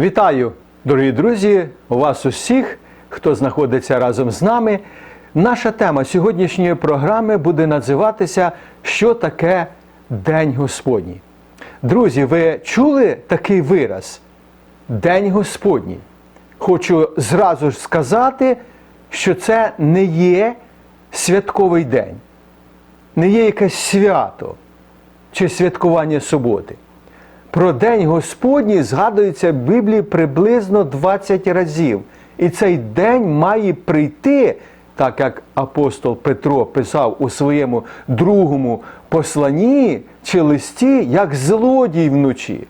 Вітаю, дорогі друзі, вас усіх, хто знаходиться разом з нами. Наша тема сьогоднішньої програми буде називатися Що таке День Господній. Друзі, ви чули такий вираз День Господній? Хочу зразу ж сказати, що це не є святковий день, не є якесь свято чи святкування суботи. Про День Господній згадується в Біблії приблизно 20 разів. І цей день має прийти, так як апостол Петро писав у своєму другому посланні чи листі, як злодій вночі.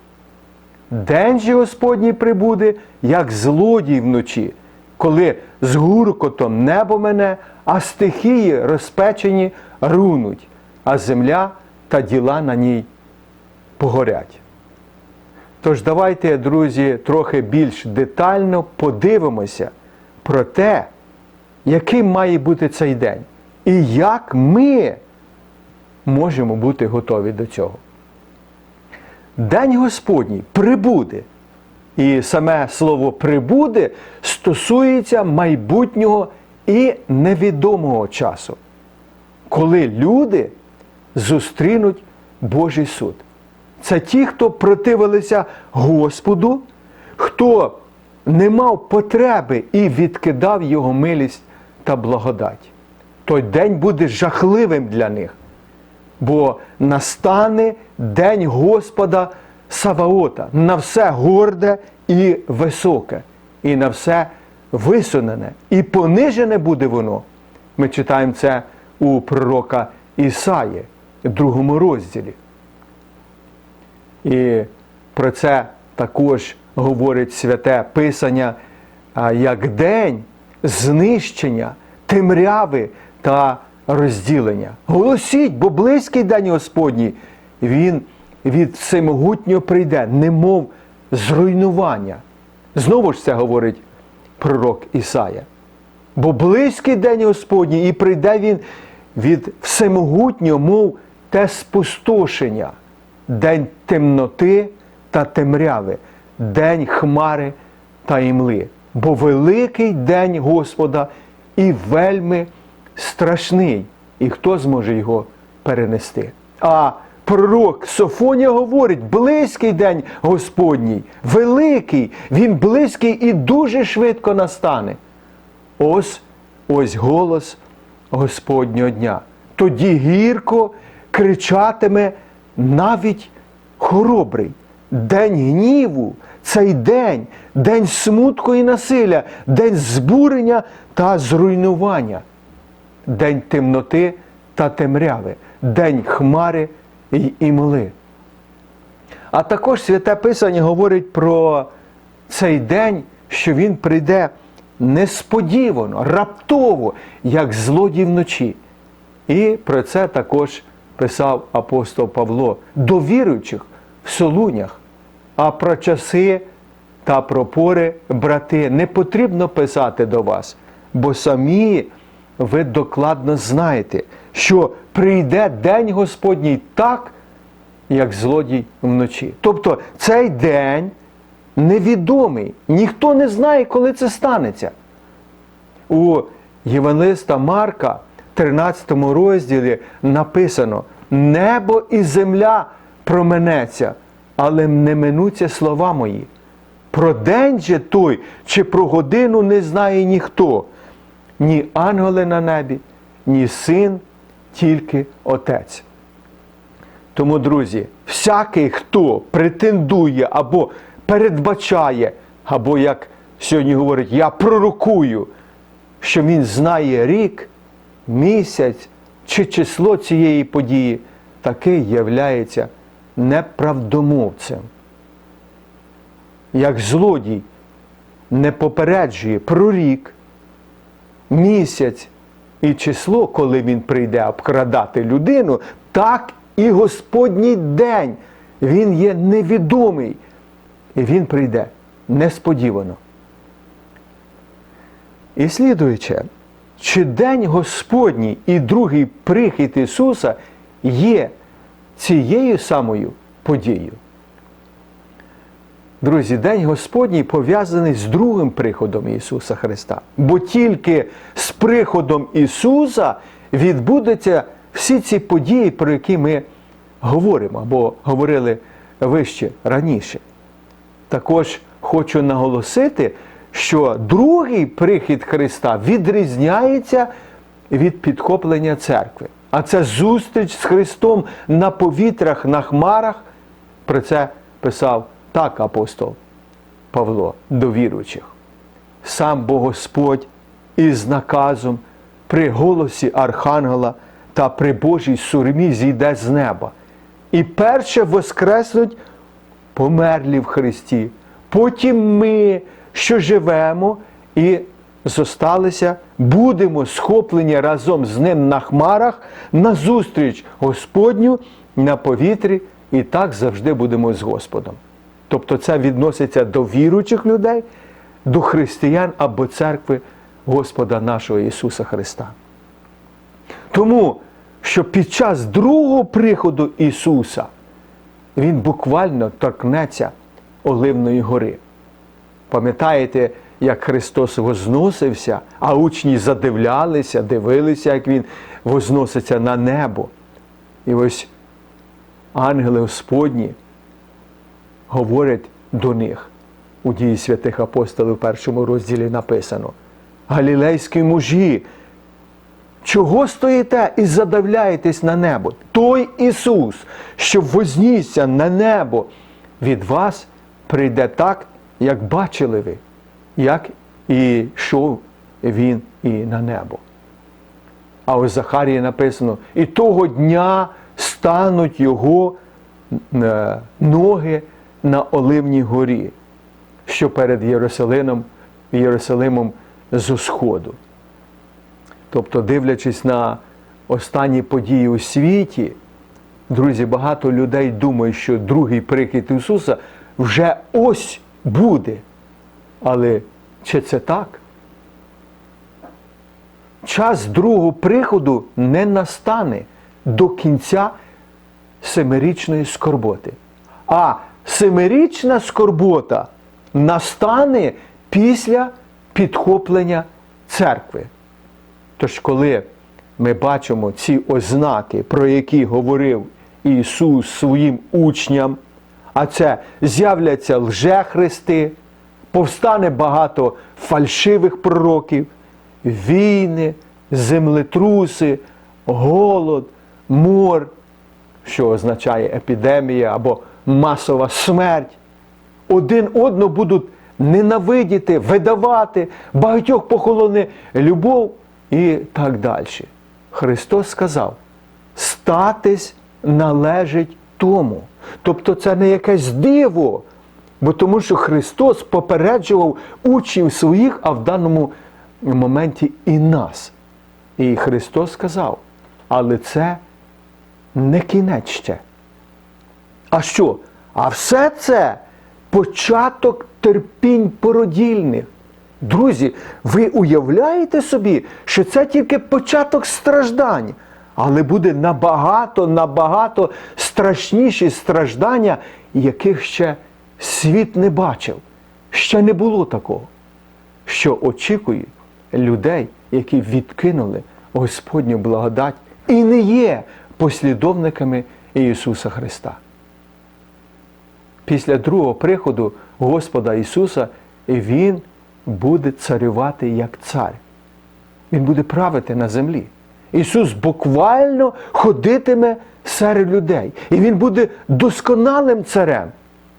День же Господній прибуде, як злодій вночі, коли з гуркотом небо мене, а стихії розпечені рунуть, а земля та діла на ній погорять. Тож давайте, друзі, трохи більш детально подивимося про те, яким має бути цей день, і як ми можемо бути готові до цього. День Господній прибуде. І саме слово прибуде стосується майбутнього і невідомого часу, коли люди зустрінуть Божий суд. Це ті, хто противилися Господу, хто не мав потреби і відкидав Його милість та благодать. Той день буде жахливим для них, бо настане день Господа Саваота на все горде і високе, і на все висунене, і понижене буде воно. Ми читаємо це у пророка Ісаї, другому розділі. І про це також говорить святе Писання як день знищення, темряви та розділення. Голосіть, бо близький день Господній, він від всемогутнього прийде, немов зруйнування. Знову ж це говорить пророк Ісая. Бо близький день Господній, і прийде він від всемогутнього, мов те спустошення день темноти та темряви, день хмари та імли. Бо великий день Господа і вельми страшний, і хто зможе його перенести? А пророк Софонія говорить, близький день Господній, великий, він близький і дуже швидко настане. Ось ось голос Господнього дня. Тоді гірко кричатиме навіть хоробрий. День гніву, цей день, день смутку і насилля, день збурення та зруйнування, день темноти та темряви, день хмари й імли. А також Святе Писання говорить про цей день, що він прийде несподівано, раптово, як злодій вночі. І про це також писав апостол Павло, до віруючих в Солунях, а про часи та про пори, брати, не потрібно писати до вас, бо самі ви докладно знаєте, що прийде День Господній так, як злодій вночі. Тобто цей день невідомий, ніхто не знає, коли це станеться. У Євангелиста Марка 13 розділі написано: Небо і земля променеться, але не минуться слова мої. Про день же той чи про годину не знає ніхто, ні ангели на небі, ні син, тільки Отець. Тому, друзі, всякий, хто претендує або передбачає, або, як сьогодні говорить, я пророкую, що він знає рік, місяць чи число цієї події, такий являється неправдомовцем. Як злодій не попереджує про рік, місяць і число, коли він прийде обкрадати людину, так і Господній день. Він є невідомий. І він прийде несподівано. І слідуюче, чи День Господній і другий прихід Ісуса є цією самою подією? Друзі, День Господній пов'язаний з другим приходом Ісуса Христа. Бо тільки з приходом Ісуса відбудуться всі ці події, про які ми говоримо або говорили вище раніше. Також хочу наголосити, що другий прихід Христа відрізняється від підхоплення церкви. А це зустріч з Христом на повітрях, на хмарах. Про це писав так апостол Павло до віруючих. Сам Бог Господь із наказом при голосі Архангела та при Божій сурмі зійде з неба. І перше воскреснуть померлі в Христі. Потім ми, що живемо і зосталися, будемо схоплені разом з ним на хмарах на зустріч Господню на повітрі, і так завжди будемо з Господом. Тобто це відноситься до віруючих людей, до християн або церкви Господа нашого Ісуса Христа. Тому, що під час другого приходу Ісуса Він буквально торкнеться Оливної гори. Пам'ятаєте, як Христос возносився, а учні задивлялися, дивилися, як Він возноситься на небо. І ось ангели Господні говорять до них у дії святих апостолів в першому розділі написано: Галілейські мужі, чого стоїте і задивляєтесь на небо? Той Ісус, що вознісся на небо, від вас прийде так, як бачили ви, як і йшов Він і на небо. А ось Захарії написано, і того дня стануть його е, ноги на Оливній горі, що перед Єрусалимом, Єрусалимом з усходу. Тобто, дивлячись на останні події у світі, друзі, багато людей думають, що другий прихід Ісуса вже ось буде. Але чи це так? Час другого приходу не настане до кінця семирічної скорботи. А семирічна скорбота настане після підхоплення церкви. Тож, коли ми бачимо ці ознаки, про які говорив Ісус своїм учням, а це з'являться лжехристи, повстане багато фальшивих пророків, війни, землетруси, голод, мор, що означає епідемія або масова смерть. Один одного будуть ненавидіти, видавати, багатьох похолоне любов і так далі. Христос сказав: статись належить тому. Тобто це не якесь диво, бо тому що Христос попереджував учнів своїх, а в даному моменті і нас. І Христос сказав, але це не кінець. А що? А все це початок терпінь породільних. Друзі, ви уявляєте собі, що це тільки початок страждань, але буде набагато, набагато страшніші страждання, яких ще світ не бачив. Ще не було такого, що очікує людей, які відкинули Господню благодать і не є послідовниками Ісуса Христа. Після другого приходу Господа Ісуса Він буде царювати як цар. Він буде правити на землі. Ісус буквально ходитиме серед людей. І Він буде досконалим царем.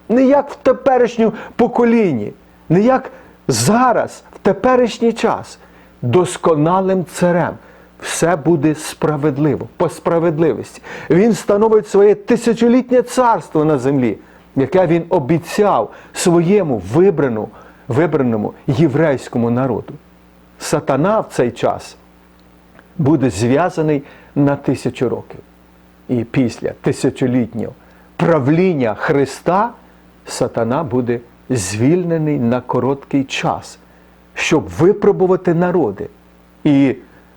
Не як в теперішньому поколінні, не як зараз, в теперішній час. Досконалим царем. Все буде справедливо, по справедливості. Він становить своє тисячолітнє царство на землі, яке він обіцяв своєму вибрану, вибраному єврейському народу. Сатана в цей час буде зв'язаний на тисячу років. І після тисячолітнього правління Христа сатана буде звільнений на короткий час, щоб випробувати народи. І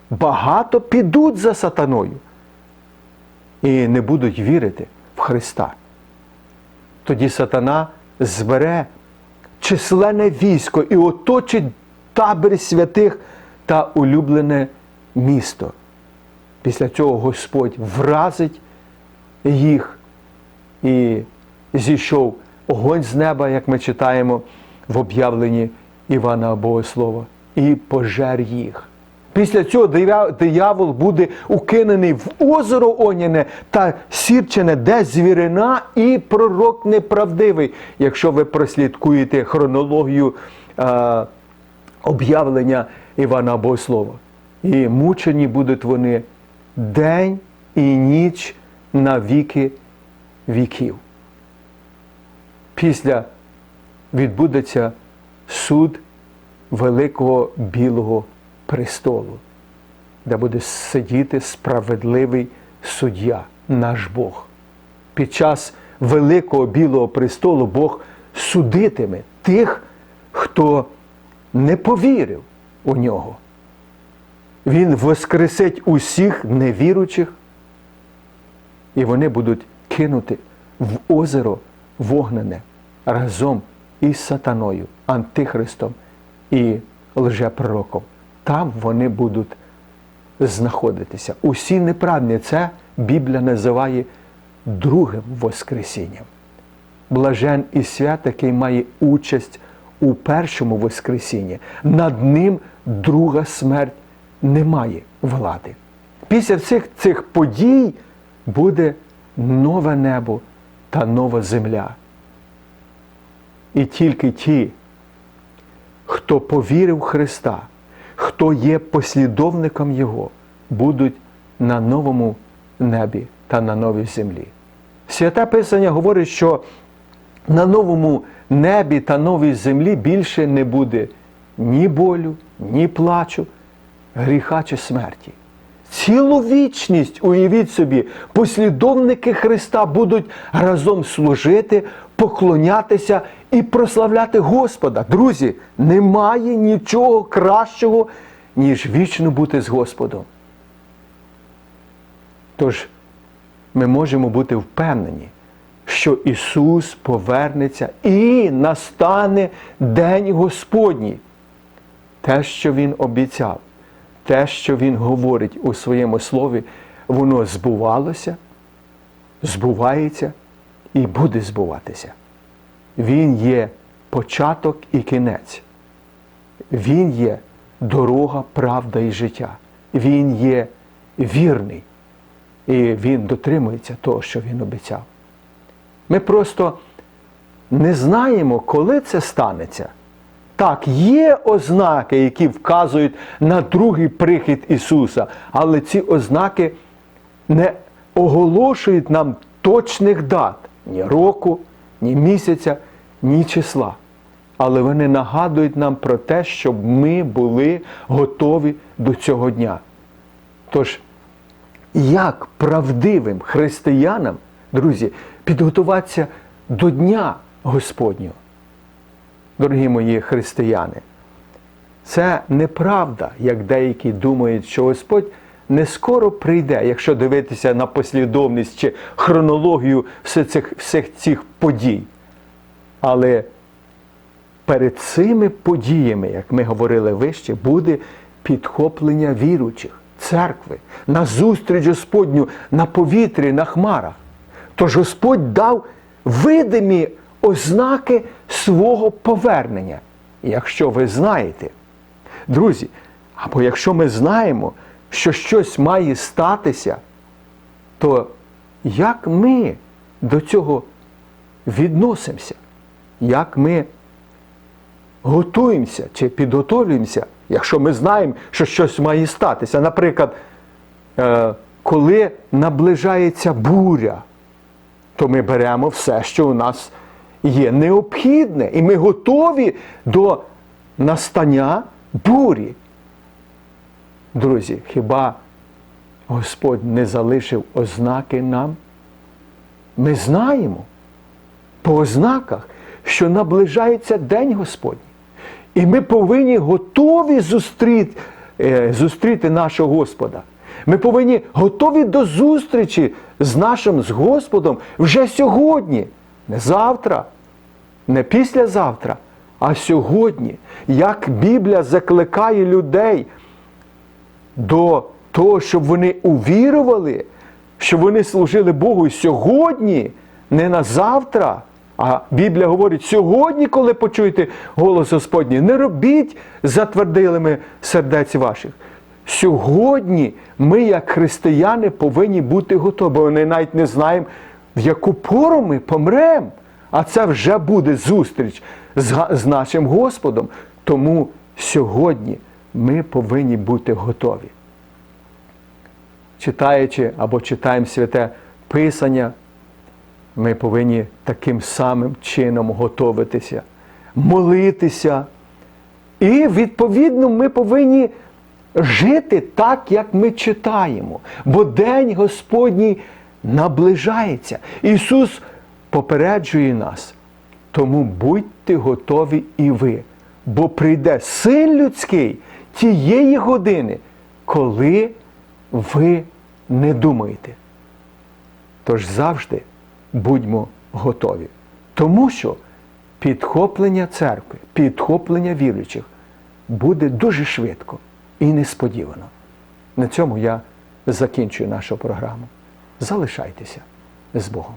багато підуть за сатаною і не будуть вірити в Христа. Тоді сатана збере численне військо і оточить табір святих та улюблене місто. Після цього Господь вразить їх і зійшов огонь з неба, як ми читаємо в об'явленні Івана Богослова, і пожер їх. Після цього диявол буде укинений в озеро Оняне та сірчене, де звірина і пророк неправдивий, якщо ви прослідкуєте хронологію е, об'явлення Івана Богослова. І мучені будуть вони день і ніч на віки віків. Після відбудеться суд великого білого престолу, де буде сидіти справедливий суддя, наш Бог. Під час великого білого престолу Бог судитиме тих, хто не повірив у нього. Він воскресить усіх невіручих, і вони будуть кинути в озеро вогнене разом із сатаною, антихристом і лжепророком. Там вони будуть знаходитися. Усі неправні. Це Біблія називає другим Воскресінням. Блажен і свят, який має участь у першому Воскресінні. Над ним друга смерть не має влади. Після всіх цих подій буде нове небо та нова земля. І тільки ті, хто повірив в Христа, хто є послідовником Його, будуть на новому небі та на новій землі. Святе Писання говорить, що на новому небі та новій землі більше не буде ні болю, ні плачу, гріха чи смерті. Цілу вічність, уявіть собі, послідовники Христа будуть разом служити, поклонятися і прославляти Господа. Друзі, немає нічого кращого, ніж вічно бути з Господом. Тож ми можемо бути впевнені, що Ісус повернеться і настане День Господній. Те, що Він обіцяв, те, що Він говорить у своєму слові, воно збувалося, збувається і буде збуватися. Він є початок і кінець. Він є дорога, правда і життя. Він є вірний. І він дотримується того, що він обіцяв. Ми просто не знаємо, коли це станеться. Так, є ознаки, які вказують на другий прихід Ісуса, але ці ознаки не оголошують нам точних дат ні року, ні місяця, ні числа. Але вони нагадують нам про те, щоб ми були готові до цього дня. Тож, як правдивим християнам, друзі, підготуватися до Дня Господнього? Дорогі мої християни, це неправда, як деякі думають, що Господь не скоро прийде, якщо дивитися на послідовність чи хронологію всіх цих, всіх цих подій. Але перед цими подіями, як ми говорили вище, буде підхоплення віручих, церкви, на зустріч Господню на повітрі, на хмарах. Тож Господь дав видимі ознаки свого повернення. Якщо ви знаєте, друзі, або якщо ми знаємо, що щось має статися, то як ми до цього відносимося? Як ми готуємося чи підготовлюємося, якщо ми знаємо, що щось має статися? Наприклад, е, коли наближається буря, то ми беремо все, що у нас є необхідне, і ми готові до настання бурі. Друзі, хіба Господь не залишив ознаки нам? Ми знаємо по ознаках, що наближається День Господній. І ми повинні готові зустріти, е, зустріти нашого Господа. Ми повинні готові до зустрічі з нашим з Господом вже сьогодні, не завтра, не післязавтра, А сьогодні, як Біблія закликає людей до того, щоб вони увірували, щоб вони служили Богу сьогодні, не на завтра. А Біблія говорить, сьогодні, коли почуєте голос Господній, не робіть затвердилими сердець ваших. Сьогодні ми, як християни, повинні бути готові, бо ми навіть не знаємо, в яку пору ми помремо. А це вже буде зустріч з, з нашим Господом. Тому сьогодні ми повинні бути готові. Читаючи або читаємо святе Писання, ми повинні таким самим чином готуватися, молитися. І, відповідно, ми повинні жити так, як ми читаємо. Бо День Господній наближається. Ісус попереджує нас. Тому будьте готові і ви, бо прийде син людський тієї години, коли ви не думаєте. Тож завжди будьмо готові. Тому що підхоплення церкви, підхоплення віруючих буде дуже швидко і несподівано. На цьому я закінчую нашу програму. Залишайтеся з Богом.